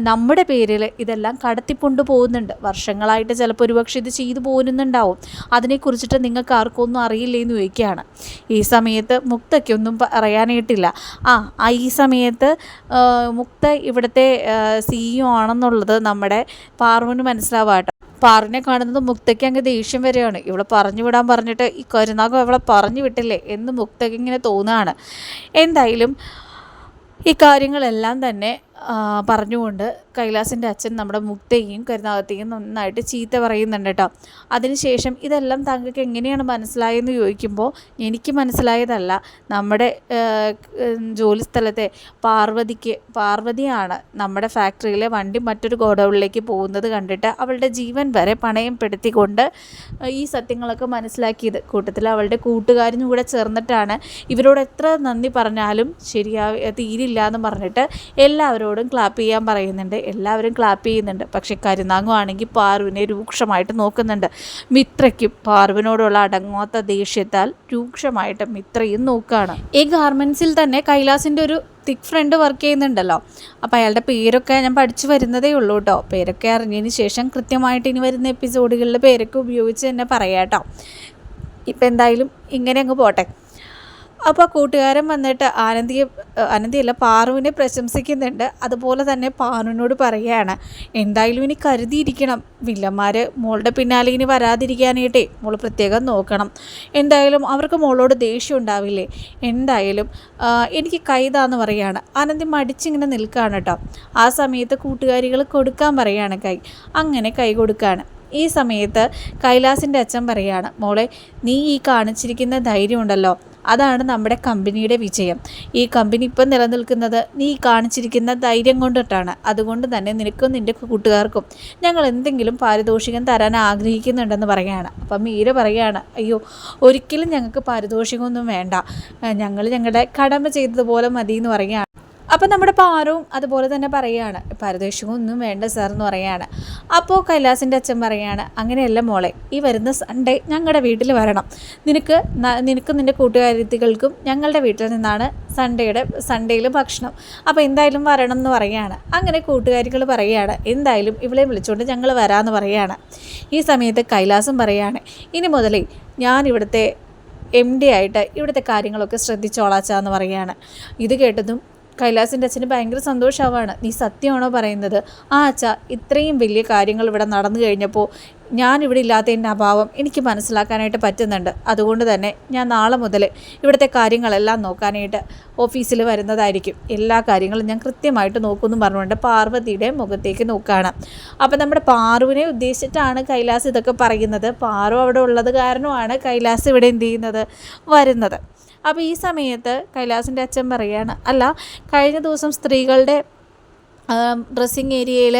നമ്മുടെ പേരിൽ ഇതെല്ലാം കടത്തിക്കൊണ്ട് പോകുന്നുണ്ട്. വർഷങ്ങളായിട്ട് ചിലപ്പോൾ ഒരുപക്ഷെ ഇത് ചെയ്തു പോരുന്നുണ്ടാവും. അതിനെക്കുറിച്ചിട്ട് നിങ്ങൾക്ക് ആർക്കൊന്നും അറിയില്ലേ എന്ന് ചോദിക്കുകയാണ്. ഈ സമയത്ത് മുക്തയ്ക്കൊന്നും പറയാനായിട്ടില്ല. ആ ഈ സമയത്ത് മുക്ത ഇവിടുത്തെ സിഇഒ ആണെന്നുള്ളത് നമ്മുടെ പാർവന് മനസ്സിലാവാട്ടോ പാറിനെ കാണുന്നത് മുക്തയ്ക്ക് അങ്ങ് ദേഷ്യം വരെയാണ്. ഇവിടെ പറഞ്ഞു വിടാൻ പറഞ്ഞിട്ട് ഈ കരുനാഗം അവളെ പറഞ്ഞു വിട്ടില്ലേ എന്ന് മുക്തയ്ക്ക് ഇങ്ങനെ തോന്നുകയാണ് എന്തായാലും ഈ കാര്യങ്ങളെല്ലാം തന്നെ പറഞ്ഞുകൊണ്ട് കൈലാസിന്റെ അച്ഛൻ നമ്മുടെ മുക്തയും കരുനാഗത്തെയും നന്നായിട്ട് ചീത്ത പറയുന്നുണ്ട് കേട്ടോ. അതിനുശേഷം ഇതെല്ലാം താങ്കൾക്ക് എങ്ങനെയാണ് മനസ്സിലായെന്ന് ചോദിക്കുമ്പോൾ എനിക്ക് മനസ്സിലായതല്ല. നമ്മുടെ ജോലി സ്ഥലത്തെ പാർവതിക്ക് പാർവതിയാണ് നമ്മുടെ ഫാക്ടറിയിലെ വണ്ടി മറ്റൊരു ഗോഡൗണിലേക്ക് പോകുന്നത് കണ്ടിട്ട് അവളുടെ ജീവൻ വരെ പണയം പെടുത്തിക്കൊണ്ട് ഈ സത്യങ്ങളൊക്കെ മനസ്സിലാക്കിയത്. കൂട്ടത്തിൽ അവളുടെ കൂട്ടുകാരനും കൂടെ ചേർന്നിട്ടാണ് ഇവരോട് എത്ര നന്ദി പറഞ്ഞാലും ശരിയാ തീരില്ല എന്ന് പറഞ്ഞിട്ട് എല്ലാവരോടും ക്ലാപ്പ് ചെയ്യാൻ പറയുന്നുണ്ട്. എല്ലാവരും ക്ലാപ്പ് ചെയ്യുന്നുണ്ട്. പക്ഷേ കരുനാങ്ങു ആണെങ്കിൽ പാറുവിനെ രൂക്ഷമായിട്ട് നോക്കുന്നുണ്ട്. മിത്രയ്ക്കും പാർവിനോടുള്ള അടങ്ങാത്ത ദേഷ്യത്താൽ രൂക്ഷമായിട്ട് മിത്രയും നോക്കുകയാണ് ഈ ഗാർമെൻസിൽ തന്നെ കൈലാസിന്റെ ഒരു തിക് ഫ്രണ്ട് വർക്ക് ചെയ്യുന്നുണ്ടല്ലോ. അപ്പോൾ അയാളുടെ പേരൊക്കെ ഞാൻ പഠിച്ചു വരുന്നതേ ഉള്ളൂ കേട്ടോ. പേരൊക്കെ അറിഞ്ഞതിന് ശേഷം കൃത്യമായിട്ട് ഇനി വരുന്ന എപ്പിസോഡുകളിൽ പേരൊക്കെ ഉപയോഗിച്ച് തന്നെ പറയാം കേട്ടോ. ഇപ്പം എന്തായാലും ഇങ്ങനെ അങ്ങ് പോട്ടെ. അപ്പോൾ കൂട്ടുകാരൻ വന്നിട്ട് ആനന്ദിയെ ആനന്ദിയല്ല പാറുവിനെ പ്രശംസിക്കുന്നുണ്ട്. അതുപോലെ തന്നെ പാറുവിനോട് പറയുകയാണ് എന്തായാലും ഇനി കരുതിയിരിക്കണം. വില്ലന്മാർ മോളുടെ പിന്നാലെ ഇനി വരാതിരിക്കാനായിട്ടേ മോൾ പ്രത്യേകം നോക്കണം. എന്തായാലും അവർക്ക് മോളോട് ദേഷ്യം ഉണ്ടാവില്ലേ? എന്തായാലും എനിക്ക് കൈതാന്ന് പറയുകയാണ്. ആനന്ദി മടിച്ചിങ്ങനെ നിൽക്കുകയാണ് കേട്ടോ. ആ സമയത്ത് കൂട്ടുകാരികൾ കൊടുക്കാൻ പറയുകയാണ് കൈ. അങ്ങനെ കൈ കൊടുക്കുകയാണ്. ഈ സമയത്ത് കൈലാസിന്റെ അച്ഛൻ പറയാണ് മോളെ നീ ഈ കാണിച്ചിരിക്കുന്ന ധൈര്യം ഉണ്ടല്ലോ അതാണ് നമ്മുടെ കമ്പനിയുടെ വിജയം. ഈ കമ്പനി ഇപ്പം നിലനിൽക്കുന്നത് നീ കാണിച്ചിരിക്കുന്ന ധൈര്യം കൊണ്ടിട്ടാണ്. അതുകൊണ്ട് തന്നെ നിനക്കും നിന്റെ കൂട്ടുകാർക്കും ഞങ്ങൾ എന്തെങ്കിലും പാരിതോഷികം തരാൻ ആഗ്രഹിക്കുന്നുണ്ടെന്ന് പറയുകയാണ്. അപ്പം മീര പറയുകയാണ് അയ്യോ ഒരിക്കലും ഞങ്ങൾക്ക് പാരിതോഷികമൊന്നും വേണ്ട. ഞങ്ങൾ ഞങ്ങളുടെ കടമ ചെയ്തതുപോലെ മതി എന്ന് പറയുകയാണ്. അപ്പം നമ്മുടെ പാറവും അതുപോലെ തന്നെ പറയുകയാണ് പരദേശവും ഒന്നും വേണ്ട സാർ എന്ന് പറയുകയാണ്. അപ്പോൾ കൈലാസിന്റെ അച്ഛൻ പറയുകയാണ് അങ്ങനെയല്ല മോളെ ഈ വരുന്ന സൺഡേ ഞങ്ങളുടെ വീട്ടിൽ വരണം. നിനക്ക് നിനക്ക് നിന്റെ കൂട്ടുകാരികൾക്കും ഞങ്ങളുടെ വീട്ടിൽ നിന്നാണ് സൺഡേയുടെ സൺഡേയിൽ ഭക്ഷണം. അപ്പോൾ എന്തായാലും വരണം എന്ന് പറയുകയാണ്. അങ്ങനെ കൂട്ടുകാരികൾ പറയുകയാണ് എന്തായാലും ഇവളെ വിളിച്ചുകൊണ്ട് ഞങ്ങൾ വരാമെന്ന് പറയുകയാണ്. ഈ സമയത്ത് കൈലാസം പറയുകയാണ് ഇനി മുതലേ ഞാൻ ഇവിടുത്തെ എം ഡി ആയിട്ട് ഇവിടുത്തെ കാര്യങ്ങളൊക്കെ ശ്രദ്ധിച്ചോളാച്ചാന്ന് പറയുകയാണ്. ഇത് കേട്ടതും കൈലാസിന്റെ അച്ഛന് ഭയങ്കര സന്തോഷമാവാണ്. നീ സത്യമാണോ പറയുന്നത്? ആ അച്ഛ ഇത്രയും വലിയ കാര്യങ്ങൾ ഇവിടെ നടന്നു കഴിഞ്ഞപ്പോൾ ഞാൻ ഇവിടെ ഇല്ലാത്തതിന്റെ അഭാവം എനിക്ക് മനസ്സിലാക്കാനായിട്ട് പറ്റുന്നുണ്ട്. അതുകൊണ്ട് തന്നെ ഞാൻ നാളെ മുതൽ ഇവിടുത്തെ കാര്യങ്ങളെല്ലാം നോക്കാനായിട്ട് ഓഫീസിൽ വരുന്നതായിരിക്കും. എല്ലാ കാര്യങ്ങളും ഞാൻ കൃത്യമായിട്ട് നോക്കുമെന്ന് പറഞ്ഞുകൊണ്ട് പാർവതിയുടെ മുഖത്തേക്ക് നോക്കുകയാണ് അപ്പം നമ്മുടെ പാറുവിനെ ഉദ്ദേശിച്ചിട്ടാണ് കൈലാസ് ഇതൊക്കെ പറയുന്നത്. പാറു അവിടെ ഉള്ളത് കാരണമാണ് കൈലാസ് ഇവിടെ എന്ത് ചെയ്യുന്നത്? വരുന്നത്. അപ്പോൾ ഈ സമയത്ത് കൈലാസിന്റെ അച്ഛൻ പറയുകയാണ് അല്ല കഴിഞ്ഞ ദിവസം സ്ത്രീകളുടെ ഡ്രസ്സിങ് ഏരിയയിൽ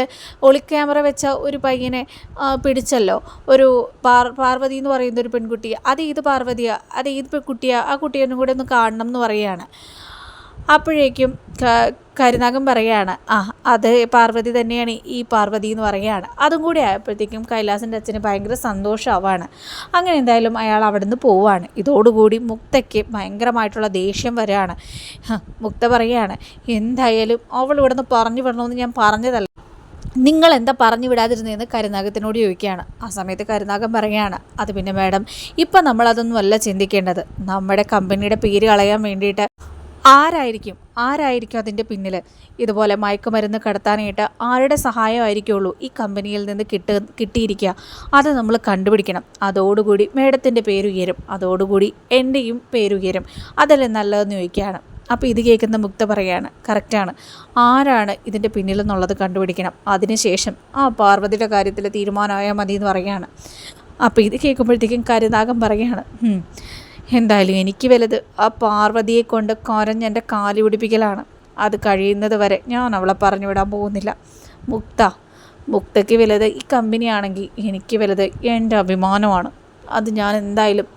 ഒളിക്യാമറ വെച്ച ഒരു പയ്യനെ പിടിച്ചല്ലോ. ഒരു പാർ പാർവതി എന്ന് പറയുന്ന ഒരു പെൺകുട്ടിയെ. അത് ഏത് പാർവതിയാണ് അത് ഏത് കുട്ടിയാണ് ആ കുട്ടിയൊന്നും കൂടെ ഒന്ന് കാണണം എന്ന് പറയുകയാണ് അപ്പോഴേക്കും കരുനാഗം പറയുകയാണ് ആ അത് പാർവതി തന്നെയാണ് ഈ പാർവതി എന്ന് പറയുകയാണ്. അതും കൂടി ആയപ്പോഴത്തേക്കും കൈലാസിന്റെ അച്ഛന് ഭയങ്കര സന്തോഷമാവാണ്. അങ്ങനെ എന്തായാലും അയാൾ അവിടെ നിന്ന് പോവാണ്. ഇതോടുകൂടി മുക്തയ്ക്ക് ഭയങ്കരമായിട്ടുള്ള ദേഷ്യം വരികയാണ് മുക്ത പറയുകയാണ് എന്തായാലും അവൾ ഇവിടെ നിന്ന് പറഞ്ഞു വിടണമെന്ന് ഞാൻ പറഞ്ഞതല്ല. നിങ്ങൾ എന്താ പറഞ്ഞു വിടാതിരുന്നതെന്ന് കരുനാഗത്തിനോട് ചോദിക്കുകയാണ്. ആ സമയത്ത് കരുനാഗം പറയുകയാണ് അത് പിന്നെ മാഡം ഇപ്പം നമ്മളതൊന്നും അല്ല ചിന്തിക്കേണ്ടത്. നമ്മുടെ കമ്പനിയുടെ പേര് കളയാൻ വേണ്ടിയിട്ട് ആരായിരിക്കും? ആരായിരിക്കും അതിന്റെ പിന്നിൽ ഇതുപോലെ മയക്കുമരുന്ന് കടത്താനായിട്ട് ആരുടെ സഹായമായിരിക്കുള്ളൂ ഈ കമ്പനിയിൽ നിന്ന് കിട്ട കിട്ടിയിരിക്കുക? അത് നമ്മൾ കണ്ടുപിടിക്കണം. അതോടുകൂടി മേഡത്തിന്റെ പേരുയരും അതോടുകൂടി എന്റെയും പേരുയരും അതല്ലേ നല്ലതെന്ന് ചോദിക്കുകയാണ്. അപ്പോൾ ഇത് കേൾക്കുന്ന മുക്ത പറയാണ് കറക്റ്റാണ് ആരാണ് ഇതിന്റെ പിന്നിലെന്നുള്ളത് കണ്ടുപിടിക്കണം. അതിനുശേഷം ആ പാർവതിയുടെ കാര്യത്തിൽ തീരുമാനമായാൽ മതി എന്ന് പറയുകയാണ് അപ്പോൾ ഇത് കേൾക്കുമ്പോഴത്തേക്കും കരുനാഗം പറയാണ് "ഹും, എന്തായാലും എനിക്ക് വലുത് ആ പാർവതിയെ കൊണ്ട് കരഞ്ഞ് എന്റെ കാൽ പിടിപ്പിക്കലാണ്. അത് കഴിയുന്നത് വരെ ഞാൻ അവളെ പറഞ്ഞു വിടാൻ പോകുന്നില്ല. മുക്ത മുക്തയ്ക്ക് വലുത് ഈ കമ്പനിയാണെങ്കിൽ എനിക്ക് വലുത് എന്റെ അഭിമാനമാണ്. അത് ഞാൻ എന്തായാലും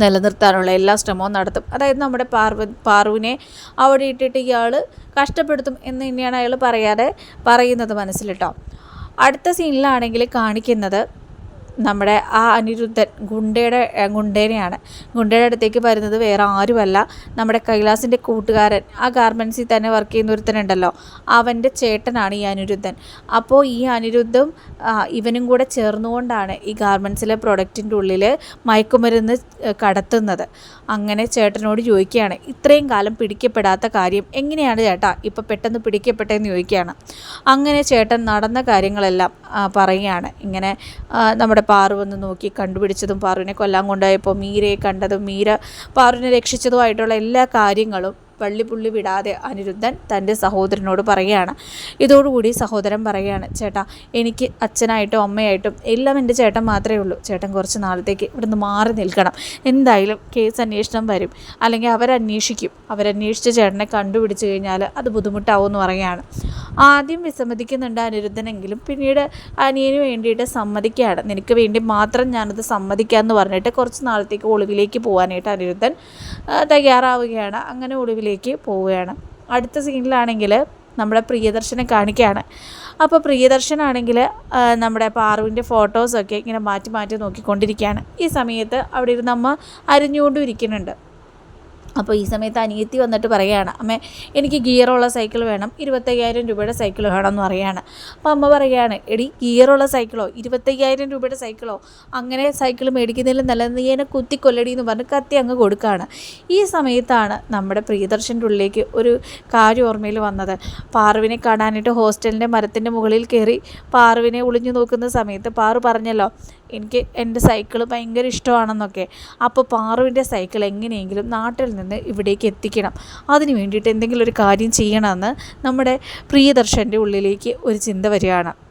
നിലനിർത്താനുള്ള എല്ലാ ശ്രമവും നടത്തും. അതായത് നമ്മുടെ പാർവ പാർവിനെ അവിടെ ഇട്ടിട്ട് ഇയാൾ കഷ്ടപ്പെടുത്തും എന്ന് തന്നെയാണ് അയാൾ പറയാതെ പറയുന്നത് മനസ്സിലിട്ടോ അടുത്ത സീനിലാണെങ്കിൽ കാണിക്കുന്നത് നമ്മുടെ ആ അനിരുദ്ധൻ ഗുണ്ടയുടെ ഗുണ്ടേനെയാണ്. ഗുണ്ടയുടെ അടുത്തേക്ക് വരുന്നത് വേറെ ആരുമല്ല. നമ്മുടെ കൈലാസിന്റെ കൂട്ടുകാരൻ. ആ ഗാർമെൻസിൽ തന്നെ വർക്ക് ചെയ്യുന്ന ഒരുത്തനുണ്ടല്ലോ. അവന്റെ ചേട്ടനാണ് ഈ അനിരുദ്ധൻ. അപ്പോൾ ഈ അനിരുദ്ധം ഇവനും കൂടെ ചേർന്നുകൊണ്ടാണ് ഈ ഗാർമെൻസിലെ പ്രൊഡക്റ്റിന്റെ ഉള്ളിൽ മയക്കുമരുന്ന് കടത്തുന്നത്. അങ്ങനെ ചേട്ടനോട് ചോദിക്കുകയാണ് ഇത്രയും കാലം പിടിക്കപ്പെടാത്ത കാര്യം എങ്ങനെയാണ് ചേട്ടാ? ഇപ്പോൾ പെട്ടെന്ന് പിടിക്കപ്പെട്ടതെന്ന് ചോദിക്കുകയാണ്. അങ്ങനെ ചേട്ടൻ നടന്ന കാര്യങ്ങളെല്ലാം പറയുകയാണ്. ഇങ്ങനെ നമ്മുടെ പാറു വന്ന് നോക്കി കണ്ടുപിടിച്ചതും പാറുവിനെ കൊല്ലാൻ കൊണ്ടുപോയപ്പോൾ മീരയെ കണ്ടതും മീര പാറുവിനെ രക്ഷിച്ചതുമായിട്ടുള്ള എല്ലാ കാര്യങ്ങളും പള്ളിപ്പുള്ളി വിടാതെ അനിരുദ്ധൻ തന്റെ സഹോദരനോട് പറയുകയാണ്. ഇതോടുകൂടി സഹോദരൻ പറയുകയാണ് ചേട്ടാ എനിക്ക് അച്ഛനായിട്ടും അമ്മയായിട്ടും എല്ലാം എന്റെ ചേട്ടൻ മാത്രമേ ഉള്ളൂ. ചേട്ടൻ കുറച്ച് നാളത്തേക്ക് ഇവിടുന്ന് മാറി നിൽക്കണം. എന്തായാലും കേസ് അന്വേഷണം വരും. അല്ലെങ്കിൽ അവരന്വേഷിക്കും. അവരന്വേഷിച്ച് ചേട്ടനെ കണ്ടുപിടിച്ച് കഴിഞ്ഞാൽ അത് ബുദ്ധിമുട്ടാവും എന്ന് പറയുകയാണ്. ആദ്യം വിസമ്മതിക്കുന്നുണ്ട് അനിരുദ്ധനെങ്കിലും പിന്നീട് അനിയന് വേണ്ടിയിട്ട് സമ്മതിക്കുകയാണ്. നിനക്ക് വേണ്ടി മാത്രം ഞാനത് സമ്മതിക്കാമെന്ന് പറഞ്ഞിട്ട് കുറച്ച് നാളത്തേക്ക് ഒളിവിലേക്ക് പോകാനായിട്ട് അനിരുദ്ധൻ തയ്യാറാവുകയാണ്. അങ്ങനെ ഒളിവിലേക്ക് പോവുകയാണ്. അടുത്ത സീനിലാണെങ്കിൽ നമ്മുടെ പ്രിയദർശനെ കാണിക്കുകയാണ്. അപ്പോൾ പ്രിയദർശനാണെങ്കിൽ നമ്മുടെ പാറുവിന്റെ ഫോട്ടോസൊക്കെ ഇങ്ങനെ മാറ്റി മാറ്റി നോക്കിക്കൊണ്ടിരിക്കുകയാണ്. ഈ സമയത്ത് അവിടെ ഇരുന്ന് അമ്മ അരിഞ്ഞുകൊണ്ടും ഇരിക്കുന്നുണ്ട്. അപ്പോൾ ഈ സമയത്ത് അനിയത്തി വന്നിട്ട് പറയുകയാണ് അമ്മ എനിക്ക് ഗിയറുള്ള സൈക്കിൾ വേണം ഇരുപത്തയ്യായിരം രൂപയുടെ സൈക്കിൾ വേണം എന്ന് പറയുകയാണ്. അപ്പോൾ അമ്മ പറയുകയാണ് എടി ഗിയറുള്ള സൈക്കിളോ ഇരുപത്തയ്യായിരം രൂപയുടെ സൈക്കിളോ അങ്ങനെ സൈക്കിൾ മേടിക്കുന്നതിലും നല്ലത് നീ എന്നെ കുത്തിക്കൊല്ലടി എന്ന് പറഞ്ഞ് കത്തി അങ്ങ് കൊടുക്കുകയാണ്. ഈ സമയത്താണ് നമ്മുടെ പ്രിയദർശന്റെ ഉള്ളിലേക്ക് ഒരു കാര്യം ഓർമ്മയിൽ വന്നത്. പാറുവിനെ കാണാനായിട്ട് ഹോസ്റ്റലിന്റെ മരത്തിന്റെ മുകളിൽ കയറി പാറുവിനെ ഒളിഞ്ഞു നോക്കുന്ന സമയത്ത് പാറു പറഞ്ഞല്ലോ എനിക്ക് എന്റെ സൈക്കിൾ ഭയങ്കര ഇഷ്ടമാണെന്നൊക്കെ. അപ്പോൾ പാറുവിന്റെ സൈക്കിൾ എങ്ങനെയെങ്കിലും നാട്ടിൽ നിന്ന് ഇവിടേക്ക് എത്തിക്കണം. അതിന് വേണ്ടിയിട്ട് എന്തെങ്കിലും ഒരു കാര്യം ചെയ്യണമെന്ന് നമ്മുടെ പ്രിയദർശന്റെ ഉള്ളിലേക്ക് ഒരു ചിന്ത വരികയാണ്.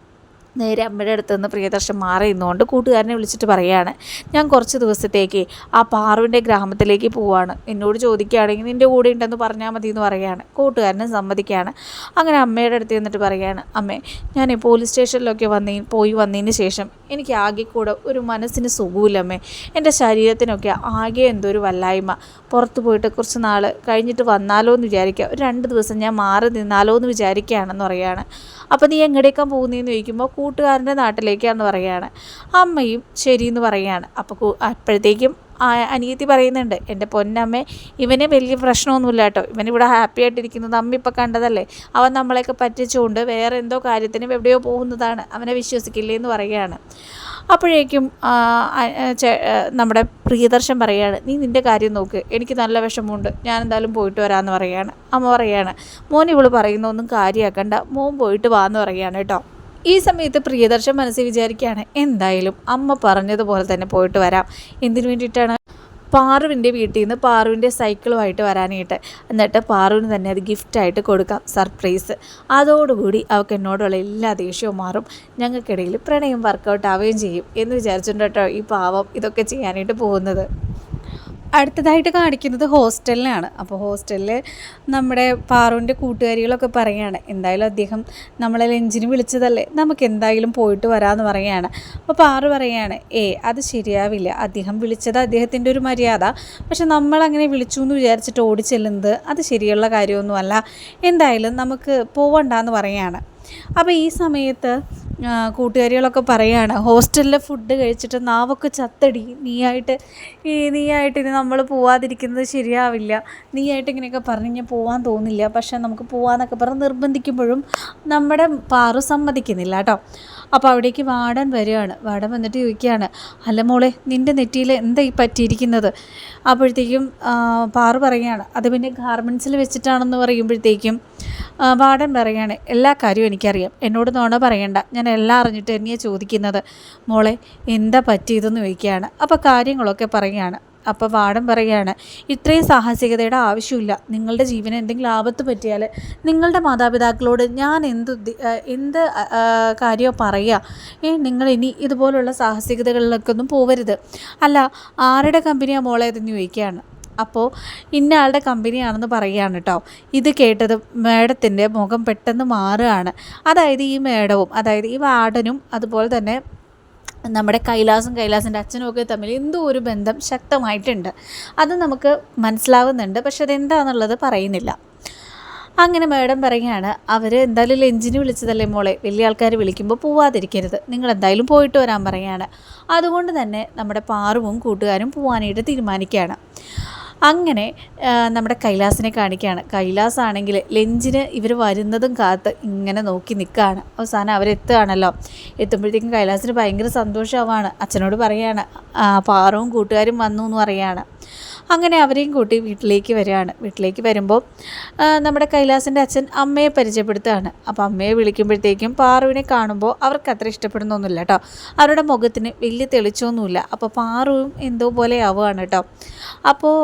നേരെ അമ്മയുടെ അടുത്ത് നിന്ന് പ്രിയദർശൻ മാറി നിന്നുകൊണ്ട് കൂട്ടുകാരനെ വിളിച്ചിട്ട് പറയുകയാണ് ഞാൻ കുറച്ച് ദിവസത്തേക്ക് ആ പാറുവിന്റെ ഗ്രാമത്തിലേക്ക് പോവാണ്. എന്നോട് ചോദിക്കുകയാണെങ്കിൽ നിന്റെ കൂടെ ഉണ്ടെന്ന് പറഞ്ഞാൽ മതി എന്ന് പറയുകയാണ് കൂട്ടുകാരനെ സമ്മതിക്കുകയാണ്. അങ്ങനെ അമ്മയുടെ അടുത്ത് നിന്നിട്ട് പറയുകയാണ് അമ്മേ ഞാൻ പോലീസ് സ്റ്റേഷനിലൊക്കെ വന്നി പോയി വന്നതിന് ശേഷം എനിക്ക് ആകെ കൂടെ ഒരു മനസ്സിന് സുഖമില്ലമ്മേ എന്റെ ശരീരത്തിനൊക്കെ ആകെ എന്തോ ഒരു വല്ലായ്മ. പുറത്ത് പോയിട്ട് കുറച്ച് നാൾ കഴിഞ്ഞിട്ട് വന്നാലോ എന്ന് വിചാരിക്കുക. ഒരു രണ്ട് ദിവസം ഞാൻ മാറി നിന്നാലോ എന്ന് വിചാരിക്കുകയാണെന്ന് പറയുകയാണ് അപ്പോൾ നീ എങ്ങടേക്കാൻ പോകുന്നതെന്ന് ചോദിക്കുമ്പോൾ കൂട്ടുകാരന്റെ നാട്ടിലേക്കാണെന്ന് പറയുകയാണ്. അമ്മയും ശരിയെന്ന് പറയുകയാണ്. അപ്പോൾ അപ്പോഴത്തേക്കും അനിയത്തി പറയുന്നുണ്ട് എന്റെ പൊന്നമ്മേ ഇവന് വലിയ പ്രശ്നമൊന്നുമില്ല കേട്ടോ. ഇവനിവിടെ ഹാപ്പി ആയിട്ടിരിക്കുന്നത് അമ്മ ഇപ്പം കണ്ടതല്ലേ? അവൻ നമ്മളെയൊക്കെ പറ്റിച്ചുകൊണ്ട് വേറെ എന്തോ കാര്യത്തിനും എവിടെയോ പോകുന്നതാണ്. അവനെ വിശ്വസിക്കില്ലേ എന്ന് പറയുകയാണ്. അപ്പോഴേക്കും നമ്മുടെ പ്രിയദർശൻ പറയാണ് നീ നിന്റെ കാര്യം നോക്ക്. എനിക്ക് നല്ല വിഷമമുണ്ട്. ഞാൻ എന്തായാലും പോയിട്ട് വരാമെന്ന് പറയാണ് അമ്മ പറയാണ് മോൻ ഇവൾ പറയുന്നൊന്നും കാര്യമാക്കണ്ട മോൻ പോയിട്ട് വാന്ന് പറയാണ് കേട്ടോ. ഈ സമയത്ത് പ്രിയദർശൻ മനസ്സിൽ വിചാരിക്കുകയാണ് എന്തായാലും അമ്മ പറഞ്ഞതുപോലെ തന്നെ പോയിട്ട് വരാം. എന്തിനു വേണ്ടിയിട്ടാണ്? പാറുവിന്റെ വീട്ടിൽ നിന്ന് പാറുവിന്റെ സൈക്കിളുമായിട്ട് വരാനായിട്ട്. എന്നിട്ട് പാറുവിന് തന്നെ അത് ഗിഫ്റ്റായിട്ട് കൊടുക്കാം സർപ്രൈസ് അതോടുകൂടി അവൾക്ക് എന്നോടുള്ള എല്ലാ ദേഷ്യവും മാറും. ഞങ്ങൾക്കിടയിൽ പ്രണയം വർക്കൗട്ട് ആവുകയും ചെയ്യും എന്ന് വിചാരിച്ചിട്ടുണ്ട് കേട്ടോ ഈ പാവം ഇതൊക്കെ ചെയ്യാനായിട്ട് പോകുന്നത്. അടുത്തതായിട്ട് കാണിക്കുന്നത് ഹോസ്റ്റലിലാണ്. അപ്പോൾ ഹോസ്റ്റലിൽ നമ്മുടെ പാറുവിന്റെ കൂട്ടുകാരികളൊക്കെ പറയുകയാണ് എന്തായാലും അദ്ദേഹം നമ്മളെ ലഞ്ചിന് വിളിച്ചതല്ലേ? നമുക്ക് എന്തായാലും പോയിട്ട് വരാമെന്ന് പറയുകയാണ്. അപ്പോൾ പാറു പറയുകയാണ് ഏ അത് ശരിയാവില്ല. അദ്ദേഹം വിളിച്ചത് അദ്ദേഹത്തിന്റെ ഒരു മര്യാദ. പക്ഷെ നമ്മളങ്ങനെ വിളിച്ചു എന്ന് വിചാരിച്ചിട്ട് ഓടിച്ചെല്ലുന്നത് അത് ശരിയുള്ള കാര്യമൊന്നുമല്ല. എന്തായാലും നമുക്ക് പോവണ്ടെന്ന് പറയുകയാണ്. അപ്പോൾ ഈ സമയത്ത് കൂട്ടുകാരികളൊക്കെ പറയുകയാണ് ഹോസ്റ്റലിലെ ഫുഡ് കഴിച്ചിട്ട് നാവൊക്കെ ചത്തടി. നീയായിട്ട് ഈ നീയായിട്ട് ഇനി നമ്മൾ പോവാതിരിക്കുന്നത് ശരിയാവില്ല. നീയായിട്ട് ഇങ്ങനെയൊക്കെ പറഞ്ഞു ഞാൻ പോകാൻ തോന്നില്ല. പക്ഷേ നമുക്ക് പോകാമെന്നൊക്കെ പറഞ്ഞ് നിർബന്ധിക്കുമ്പോഴും നമ്മുടെ പാറു സമ്മതിക്കുന്നില്ല കേട്ടോ. അപ്പോൾ അവിടേക്ക് വാടൻ വരികയാണ്. വാടൻ വന്നിട്ട് ചോദിക്കുകയാണ് അല്ല മോളെ നിന്റെ നെറ്റിയിൽ എന്താ ഈ പറ്റിയിരിക്കുന്നത്? അപ്പോഴത്തേക്കും പാറു പറയുകയാണ് അത് പിന്നെ ഗാർമെൻസിൽ വെച്ചിട്ടാണെന്ന് പറയുമ്പോഴത്തേക്കും വാടൻ പറയുകയാണ് എല്ലാ കാര്യവും എനിക്കറിയാം. എന്നോട് നോണ പറയണ്ട. ഞാൻ എല്ലാം അറിഞ്ഞിട്ട് തന്നെയാണ് ചോദിക്കുന്നത്. മോളെ എന്താ പറ്റിയതെന്ന് ചോദിക്കുകയാണ്. അപ്പോൾ കാര്യങ്ങളൊക്കെ പറയുകയാണ്. അപ്പോൾ വാടൻ പറയുകയാണ് ഇത്രയും സാഹസികതയുടെ ആവശ്യമില്ല. നിങ്ങളുടെ ജീവന് എന്തെങ്കിലും ആപത്ത് പറ്റിയാൽ നിങ്ങളുടെ മാതാപിതാക്കളോട് ഞാൻ എന്ത് എന്ത് കാര്യമോ പറയുക ഏ നിങ്ങൾ ഇനി ഇതുപോലുള്ള സാഹസികതകളിലൊക്കെ ഒന്നും പോവരുത്. അല്ല ആരുടെ കമ്പനിയാണ് മോളെ ഇതെന്ന് ചോദിക്കുകയാണ്. അപ്പോൾ ഇന്ന ആളുടെ കമ്പനിയാണെന്ന് പറയുകയാണ് കേട്ടോ. ഇത് കേട്ടത് മേഡത്തിന്റെ മുഖം പെട്ടെന്ന് മാറുകയാണ്. അതായത് ഈ മേഡവും അതായത് ഈ വാർഡനും അതുപോലെ തന്നെ നമ്മുടെ കൈലാസും കൈലാസിന്റെ അച്ഛനും ഒക്കെ തമ്മിൽ എന്തോ ഒരു ബന്ധം ശക്തമായിട്ടുണ്ട്. അത് നമുക്ക് മനസ്സിലാവുന്നുണ്ട്. പക്ഷെ അതെന്താണെന്നുള്ളത് പറയുന്നില്ല. അങ്ങനെ മേഡം പറയുകയാണ് അവർ എന്തായാലും ലഞ്ചിന് വിളിച്ചതല്ലേ മോളെ? വലിയ ആൾക്കാർ വിളിക്കുമ്പോൾ പോവാതിരിക്കരുത്. നിങ്ങൾ എന്തായാലും പോയിട്ട് വരാൻ പറയുകയാണ്. അതുകൊണ്ട് തന്നെ നമ്മുടെ പാറുവും കൂട്ടുകാരും പോവാനായിട്ട് തീരുമാനിക്കുകയാണ്. അങ്ങനെ നമ്മുടെ കൈലാസിനെ കാണിക്കുകയാണ്. കൈലാസ് ആണെങ്കിൽ ലഞ്ചിന് ഇവർ വരുന്നതും കാത്ത് ഇങ്ങനെ നോക്കി നിൽക്കുകയാണ്. അവസാനം അവരെത്തുകയാണല്ലോ. എത്തുമ്പോഴത്തേക്കും കൈലാസിന് ഭയങ്കര സന്തോഷമാവാണ് അച്ഛനോട് പറയുകയാണ് പാറവും കൂട്ടുകാരും വന്നു എന്ന് പറയുകയാണ് അങ്ങനെ അവരെയും കൂട്ടി വീട്ടിലേക്ക് വരികയാണ്. വീട്ടിലേക്ക് വരുമ്പോൾ നമ്മുടെ കൈലാസിന്റെ അച്ഛൻ അമ്മയെ പരിചയപ്പെടുത്തുകയാണ്. അപ്പോൾ അമ്മയെ വിളിക്കുമ്പോഴത്തേക്കും പാറുവിനെ കാണുമ്പോൾ അവർക്ക് അത്ര ഇഷ്ടപ്പെടുന്നൊന്നുമില്ല കേട്ടോ. അവരുടെ മുഖത്തിന് വലിയ തെളിച്ചൊന്നുമില്ല അപ്പോൾ പാറുവും എന്തോ പോലെ ആവുകയാണ് കേട്ടോ. അപ്പോൾ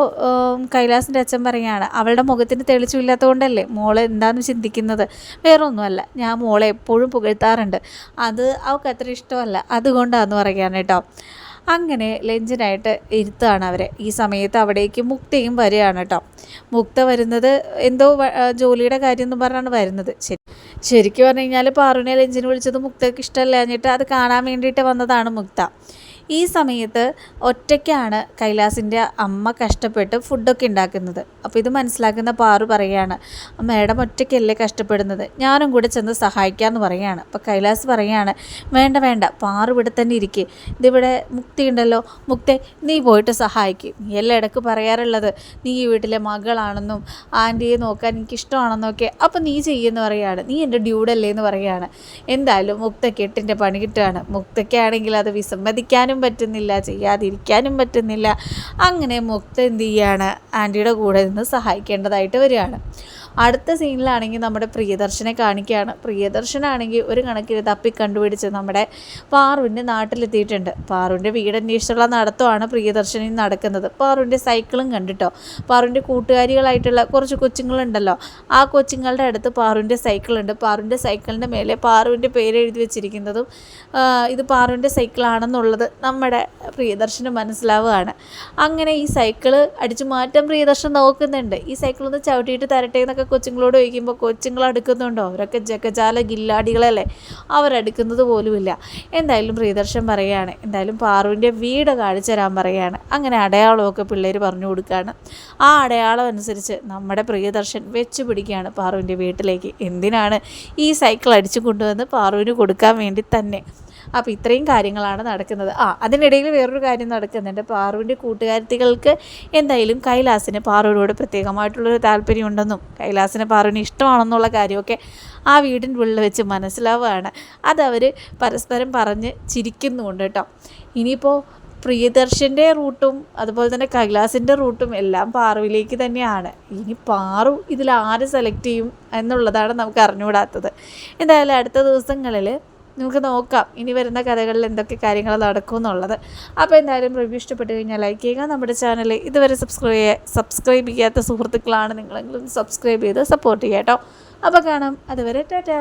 കൈലാസിന്റെ അച്ഛൻ പറയുകയാണ് അവളുടെ മുഖത്തിന് തെളിച്ചില്ലാത്തതുകൊണ്ടല്ലേ മോളെ എന്താണെന്ന് ചിന്തിക്കുന്നത്? വേറെ ഒന്നുമല്ല ഞാൻ മോളെ എപ്പോഴും പുകഴ്ത്താറുണ്ട്. അത് അവൾക്ക് അത്ര ഇഷ്ടമല്ല. അതുകൊണ്ടാണെന്ന് പറയുകയാണ് കേട്ടോ. അങ്ങനെ ലഞ്ചിനായിട്ട് ഇരുത്തുകയാണ് അവരെ. ഈ സമയത്ത് അവിടേക്ക് മുക്തയും വരികയാണ് കേട്ടോ മുക്ത വരുന്നത് എന്തോ ജോലിയുടെ കാര്യം എന്ന് പറഞ്ഞാണ് വരുന്നത്. ശരി. ശരിക്കും പറഞ്ഞു കഴിഞ്ഞാൽ പാറുവിനെ ലഞ്ചിന് വിളിച്ചത് മുക്തയ്ക്ക് ഇഷ്ടമല്ല എന്നിട്ട് അത് കാണാൻ വേണ്ടിയിട്ട് വന്നതാണ് മുക്ത. ഈ സമയത്ത് ഒറ്റയ്ക്കാണ് കൈലാസിന്റെ അമ്മ കഷ്ടപ്പെട്ട് ഫുഡൊക്കെ ഉണ്ടാക്കുന്നത്. അപ്പോൾ ഇത് മനസ്സിലാക്കുന്ന പാറു പറയുകയാണ് മേഡം ഒറ്റയ്ക്കല്ലേ കഷ്ടപ്പെടുന്നത്? ഞാനും കൂടെ ചെന്ന് സഹായിക്കാമെന്ന് പറയുകയാണ്. അപ്പോൾ കൈലാസ് പറയുകയാണ് വേണ്ട വേണ്ട പാറു ഇവിടെ തന്നെ ഇരിക്കുക ഇതിവിടെ മുക്തി ഉണ്ടല്ലോ. മുക്തെ നീ പോയിട്ട് സഹായിക്കും. നീ എല്ലാം ഇടയ്ക്ക് പറയാറുള്ളത്? നീ ഈ വീട്ടിലെ മകളാണെന്നും ആന്റിയെ നോക്കാൻ എനിക്ക് ഇഷ്ടമാണെന്നൊക്കെ അപ്പോൾ നീ ചെയ്യുമെന്ന് പറയുകയാണ്. നീ എന്റെ ഡ്യൂഡല്ലേ എന്ന് പറയുകയാണ്. എന്തായാലും മുക്തയ്ക്ക് എട്ടിന്റെ പണി കിട്ടുകയാണ്. മുക്തയ്ക്കാണെങ്കിൽ അത് വിസമ്മതിക്കാനും ചെയ്യാനും പറ്റുന്നില്ല ചെയ്യാതിരിക്കാനും പറ്റുന്നില്ല. അങ്ങനെ മുക്ത എന്ത് ചെയ്യാണ്? ആന്റിയുടെ കൂടെ നിന്ന് സഹായിക്കേണ്ടതായിട്ട് വരികയാണ്. അടുത്ത സീനിലാണെങ്കിൽ നമ്മുടെ പ്രിയദർശനെ കാണിക്കുകയാണ്. പ്രിയദർശനാണെങ്കിൽ ഒരു കണക്കിന് തപ്പി കണ്ടുപിടിച്ച് നമ്മുടെ പാറുവിന്റെ നാട്ടിലെത്തിയിട്ടുണ്ട്. പാറുവിന്റെ വീടന്വേഷിച്ചുള്ള നടത്തമാണ് പ്രിയദർശനിൽ നടക്കുന്നത്. പാറുവിന്റെ സൈക്കിളും കണ്ടിട്ടോ? പാറുവിന്റെ കൂട്ടുകാരികളായിട്ടുള്ള കുറച്ച് കൊച്ചുങ്ങളുണ്ടല്ലോ. ആ കൊച്ചുങ്ങളുടെ അടുത്ത് പാറുവിന്റെ സൈക്കിളുണ്ട്. പാറുവിന്റെ സൈക്കിളിന്റെ മേലെ പാറുവിന്റെ പേര് എഴുതി വെച്ചിരിക്കുന്നതും ഇത് പാറുവിന്റെ സൈക്കിളാണെന്നുള്ളത് നമ്മുടെ പ്രിയദർശന് മനസ്സിലാവുകയാണ്. അങ്ങനെ ഈ സൈക്കിൾ അടിച്ചു മാറ്റം പ്രിയദർശൻ നോക്കുന്നുണ്ട്. ഈ സൈക്കിളൊന്ന് ചവിട്ടിയിട്ട് തരട്ടെ എന്നൊക്കെ കൊച്ചുങ്ങളോട് ചോദിക്കുമ്പോൾ കൊച്ചുങ്ങൾ അടുക്കുന്നുണ്ടോ അവരൊക്കെ ജഗജാല ഗില്ലാടികളല്ലേ? അവരടുക്കുന്നത് പോലുമില്ല. എന്തായാലും പ്രിയദർശൻ പറയുകയാണ് എന്തായാലും പാറുവിന്റെ വീട് കാണിച്ചു തരാൻ പറയുകയാണ്. അങ്ങനെ അടയാളമൊക്കെ പിള്ളേർ പറഞ്ഞു കൊടുക്കുകയാണ്. ആ അടയാളം അനുസരിച്ച് നമ്മുടെ പ്രിയദർശൻ വെച്ചു പിടിക്കുകയാണ് പാറുവിന്റെ വീട്ടിലേക്ക്. എന്തിനാണ് ഈ സൈക്കിൾ അടിച്ചു കൊണ്ടുവന്ന് പാറുവിന് കൊടുക്കാൻ വേണ്ടി തന്നെ? അപ്പോൾ ഇത്രയും കാര്യങ്ങളാണ് നടക്കുന്നത്. ആ അതിനിടയിൽ വേറൊരു കാര്യം നടക്കുന്നുണ്ട്. പാറുവിന്റെ കൂട്ടുകാരത്തികൾക്ക് എന്തായാലും കൈലാസിന് പാറുവിനോട് പ്രത്യേകമായിട്ടുള്ളൊരു താല്പര്യമുണ്ടെന്നും കൈലാസിന് പാറുവിന് ഇഷ്ടമാണെന്നുള്ള കാര്യമൊക്കെ ആ വീടിന്റെ ഉള്ളിൽ വെച്ച് മനസ്സിലാവുകയാണ്. അതവർ പരസ്പരം പറഞ്ഞ് ചിരിക്കുന്നുമുണ്ട് കേട്ടോ. ഇനിയിപ്പോൾ പ്രിയദർശന്റെ റൂട്ടും അതുപോലെ തന്നെ കൈലാസിന്റെ റൂട്ടും എല്ലാം പാറുവിലേക്ക് തന്നെയാണ്. ഇനി പാറു ഇതിൽ ആര് സെലക്ട് ചെയ്യും എന്നുള്ളതാണ് നമുക്ക് അറിഞ്ഞുകൂടാത്തത്. എന്തായാലും അടുത്ത ദിവസങ്ങളിൽ നമുക്ക് നോക്കാം. ഇനി വരുന്ന കഥകളിൽ എന്തൊക്കെ കാര്യങ്ങൾ നടക്കും എന്നുള്ളത് അപ്പോൾ എന്തായാലും റിവ്യൂ ഇഷ്ടപ്പെട്ട് കഴിഞ്ഞാൽ ലൈക്ക് ചെയ്യുക. നമ്മുടെ ചാനൽ ഇതുവരെ സബ്സ്ക്രൈബ് സബ്സ്ക്രൈബ് ചെയ്യാത്ത സുഹൃത്തുക്കളാണ് നിങ്ങളെങ്കിലും സബ്സ്ക്രൈബ് ചെയ്ത് സപ്പോർട്ട് ചെയ്യാം കേട്ടോ അപ്പോൾ കാണാം. അതുവരെ ടാറ്റാ.